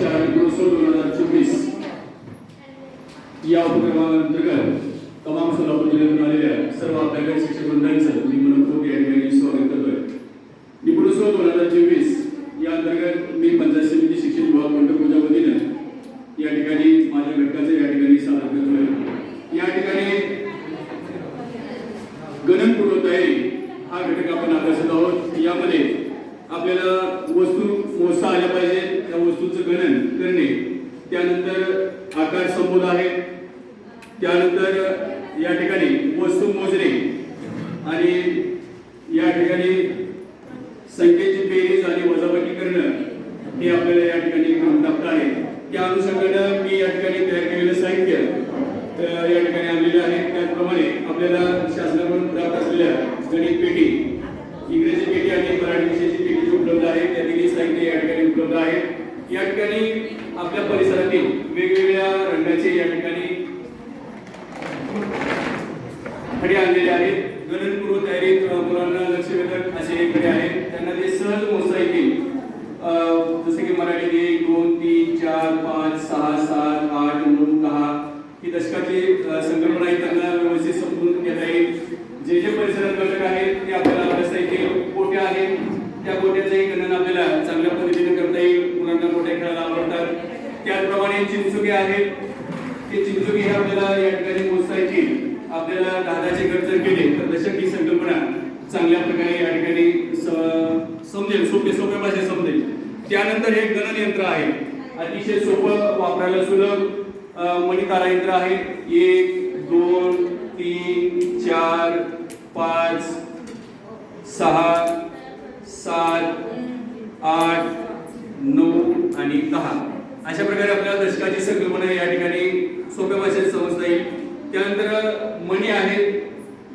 कक्षा गुणोत्सव दोन हजार चोवीस या उपक्रमाअंतर्गत तमाम सोलापूर जिल्ह्यातून आलेल्या सर्व आपल्याकडे शिक्षक वृंदांचं मी मनपूर्वक या ठिकाणी स्वागत करतोय. निपुणोत्सव दोन हजार चोवीस या अंतर्गत मी पंचायत समिती शिक्षण विभाग मंडळपूरच्या वतीनं या ठिकाणी माझ्या घटकाचं या ठिकाणी सादर करतोय या ठिकाणी गणनपूर्व तयारी हा घटक आपण अभ्यासत आहोत यामध्ये आपल्याला वस्तू मोजता आल्या पाहिजे त्या वस्तूंचं गणन करणे त्यानंतर आकार संबोध आहे. त्यानंतर या ठिकाणी वस्तू मोजणे आणि या ठिकाणी संख्येची बेरीज आणि वजाबाकी करणं हे आपल्याला या ठिकाणी काम आहे. त्या अनुषंगानं मी या ठिकाणी तयार केलेलं साहित्य या ठिकाणी आणलेलं आहे. त्याचप्रमाणे आपल्याला शासनाकडून प्राप्त असलेल्या गणित पेटी इंग्रजी पेटी आणि मराठी विषयाची पेटी जी उपलब्ध आहे त्या तिन्ही साहित्य या ठिकाणी उपलब्ध आहे. या ठिकाणी आपल्या परिसरातील वेगवेगळ्या रंगाचे या ठिकाणी खडे आणलेले आहेत. गणनपूर्व तयारीत मुलांना लक्ष वेधक असे खडे आहेत. त्यांना ते सहज मोजता येतील. जसे की मराठी एक दोन तीन चार पाच सहा सात आठ नऊ दहा ही दशकाची संकल्पना आहे त्यांना व्यवस्थित समजून घेता येईल. जे जे परिसरात घटक आहेत ते आपल्याला अभ्यासता येतील कोट्या आहेत त्या कोट्याचंही गणन आपल्याला चांगल्या पद्धतीने करता येईल मुलांना कोट्या खेळायला आवडतात त्याचप्रमाणे चिंचुके आहेत. ते चिंचुके हे आपल्याला या ठिकाणी मोजता येतील आपल्याला दादाचे गट जर केले तर दशक ही संकल्पना चांगल्या प्रकारे या ठिकाणी समजेल. सोपे सोप्या भाषेत समजेल. त्यानंतर हे गणन यंत्र आहे. अतिशय सोपं वापरायला सुलभ मणितारा यंत्र आहे. एक दोन तीन चार पाच सहा सात आठ नऊ आणि दहा अशा प्रकारे आपल्याला दशकाची संकल्पना या ठिकाणी सोप्या भाषेत समजता येईल. त्यानंतर मणी आहेत.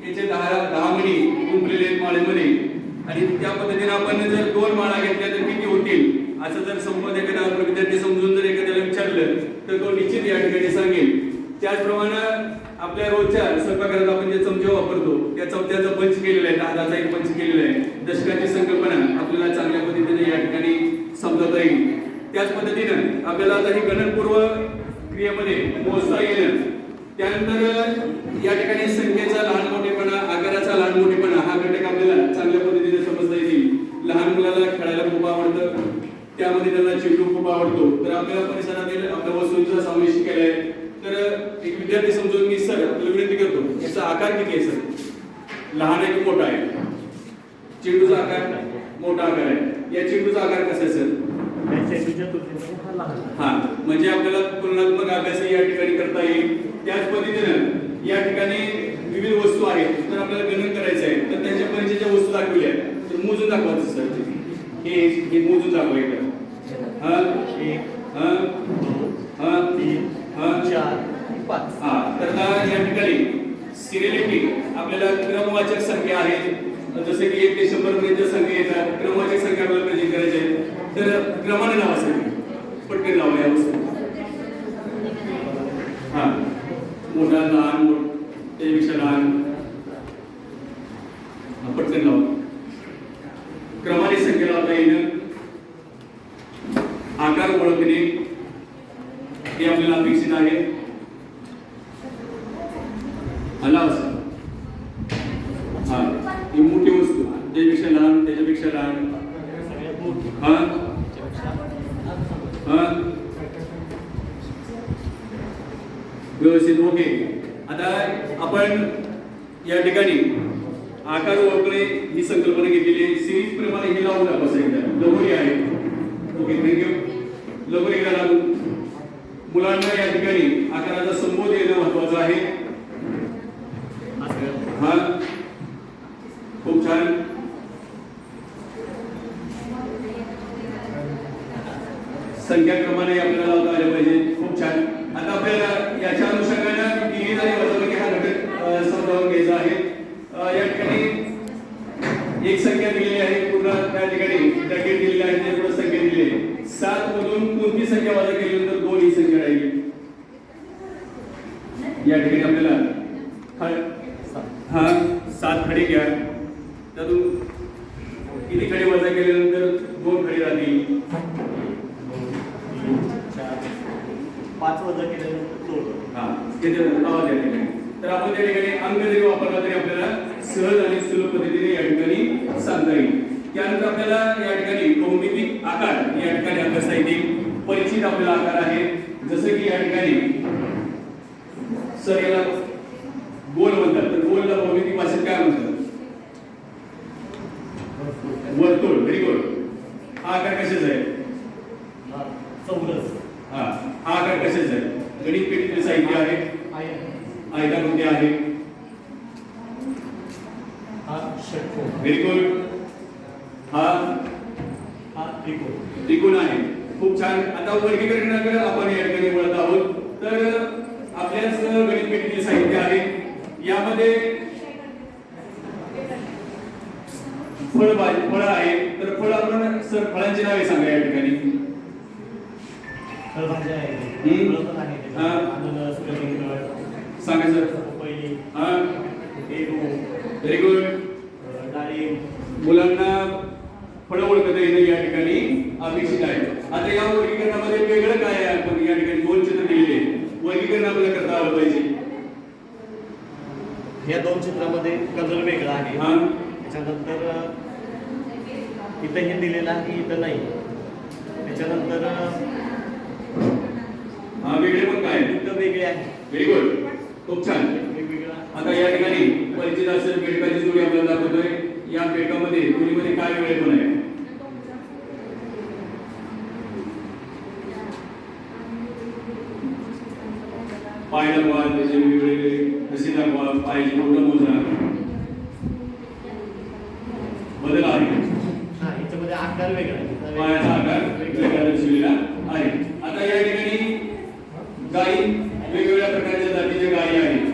याचे दहा दहा मणी गुंपलेले आहेत माळेमध्ये. आणि त्या पद्धतीने आपण जर दोन माळा घेतल्या तर किती होतील? असं जर संपद एखादा विद्यार्थी समजून जर एखाद्याला विचारलं तर तो निश्चित या ठिकाणी सांगेल. त्याचप्रमाणे आपल्या रोजच्या स्वयंपाकघरात आपण जे चमचे वापरतो त्या चमच्याचा पंच केलेला आहे. दहाचा एक पंच केलेला आहे. दशकाची संकल्पना आपल्याला चांगल्या पद्धतीने या ठिकाणी समजवता येईल. त्याच पद्धतीनं आपल्याला आता हे गणनपूर्व क्रियेमध्ये मोजता येईल. त्यानंतर या ठिकाणी संख्येचा लहान मोठेपणा आकाराचा लहान मोठेपणा हा घटक आपल्याला चांगल्या पद्धतीने समजता येईल लहान मुलाला खेळायला खूप आवडतं. त्यामध्ये त्याला चेंडू खूप आवडतो. तर आपल्या परिसरातील आपल्या वस्तूंचा समावेश केलाय. तर एक विद्यार्थी समजून मी सर आपल्याला विनंती करतो याचा आकार किती आहे सर? लहान आहे की मोठा आहे? चेंडूचा आकार मोठा आकार आहे. या चेंडूचा आकार कसा आहे सर? हा म्हणजे आपल्याला तुलनात्मक अभ्यास या ठिकाणी करता येईल. त्याच पद्धतीनं या ठिकाणी विविध वस्तू आहेत तर आपल्याला गणन करायचं आहे. तर त्यांच्या परिचयाच्या वस्तू दाखवल्या आहेत तर मोजून दाखवायचं सर. हे हे मोजून दाखवायचं हा एक हा हा तीन हा. चार पाच हा तर या ठिकाणी सिरियलिटी आपल्याला क्रमवाचक संख्या आहे. जसे की एक ते शंभर पर्यंत संख्या येतात. क्रमवाचक संख्या आपल्याला प्रेझेंट करायची आहे. तर क्रमाने नावासाठी पटकन नाव या वस्तू हा. मोठा लहान मोठ त्यापेक्षा लहान. हा, पटकन लावा क्रमाने संख्या लावता येणं आकार ओळखणे. हे आपल्याला अपेक्षित आहे. आला असं हा. ही मोठी वस्तू. त्याच्यापेक्षा लहान त्याच्यापेक्षा लहान सगळ्यात मोठी हा हा व्यवस्थित ओके आता आपण या ठिकाणी आकार ओळखणे ही संकल्पना घेतलेली आहे. सिरीज प्रमाणे हे लावून दाखवा एकदा. लगोरी आहे. ओके थँक्यू लगोरी घ्या लागून मुलांना या ठिकाणी आकाराचा संबोध येणं महत्वाचं आहे असं हा खूप छान संख्या क्रमाने आपल्याला लावता आले पाहिजे. खूप छान. आता आपल्याला याच्या अनुषंगाने दिली आणि वजाबाकी हा घटक समजावून घ्यायचा आहे. या ठिकाणी एक संख्या दिलेली आहे. पूर्ण त्या ठिकाणी ब्रॅकेट दिलेले आहे. त्या पूर्ण संख्या दिलेली आहे. सात मधून कोणती संख्या वजा केली? तर दोन ही संख्या राहिली. या ठिकाणी आपल्याला हा सात खडे घ्या. त्यातून किती खडे वजा केल्यानंतर दोन खडे राहतील? पाच वजा केल्यानंतर दोन हा तिथे आवाज या ठिकाणी तर आपण त्या ठिकाणी अंक जरी वापरला तरी आपल्याला सहज आणि सुलभ पद्धतीने या ठिकाणी सांगता येईल. त्यानंतर आपल्याला या ठिकाणी भौमितिक आकार या ठिकाणी अभ्यासता येतील परिचित आपला आकार आहे जसं की या ठिकाणी सर याला गोल म्हणतात तर गोलला भौमितिक भाषेत काय म्हणतात वर्तुळ व्हेरी गुड हा आकार कशाचा आहे हा, चौरस हा हा आकार कशाचा आहे गणित पेटीतील साहित्य आहे आयत आयताकृती आहे हा षटकोन व्हेरी गुड हा. हा त्रिकोण त्रिकोण आहे. खूप छान. आता वर्गीकरणाकडे आपण या ठिकाणी बोलत आहोत. तर आपल्याच गणित साहित्य आहे. यामध्ये फळ फळ आहे. तर फळ आपण सर फळांची नावे सांगा या ठिकाणी. हा. सांगा सर. हा. व्हेरी गुड मुलांना फळं ओळखता येणं या ठिकाणी अपेक्षित आहे. आता या वर्गीकरणामध्ये वेगळं काय आहे आपण या ठिकाणी दोन चित्र दिलेले वर्गीकरण आपल्याला करता आलं पाहिजे. या दोन चित्रामध्ये कलर वेगळा आहे. हा. त्याच्यानंतर इथं हे दिलेलं आहे इथं नाही. त्याच्यानंतर हा वेगळे पण काय? इथं वेगळे आहे. व्हेरी गुड खूप छान. वेगवेगळा. आता या ठिकाणी परिचित असेल बेडकाची जोडी आपल्याला दाखवतोय. या बेडकामध्ये जोडीमध्ये काय वेगळे पण आहे? पाय दाखवा त्याचे वेगवेगळे कसे दाखवा पायाची बोटं मोजा? बदल आहे पायाचा आकार वेगळा दर्शविलेला आहे. आता या ठिकाणी गायी वेगवेगळ्या प्रकारच्या जातीच्या गायी आहेत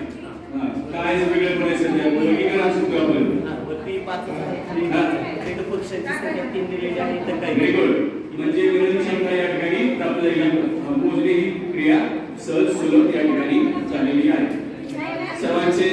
हा, काय वेगळे पण आहे सध्या वर्गीकरण शिकतो आपण हा, वरती पाच आहे, खाली हा. पाच आहे. इथं पुरुषांची संख्या तीन दिलेली आहे इथं काही व्हेरी गुड म्हणजे विनोदी क्षमता या ठिकाणी प्राप्त झाली मोजणी ही क्रिया सहज सुलभ या ठिकाणी झालेली आहे. सर्वांचे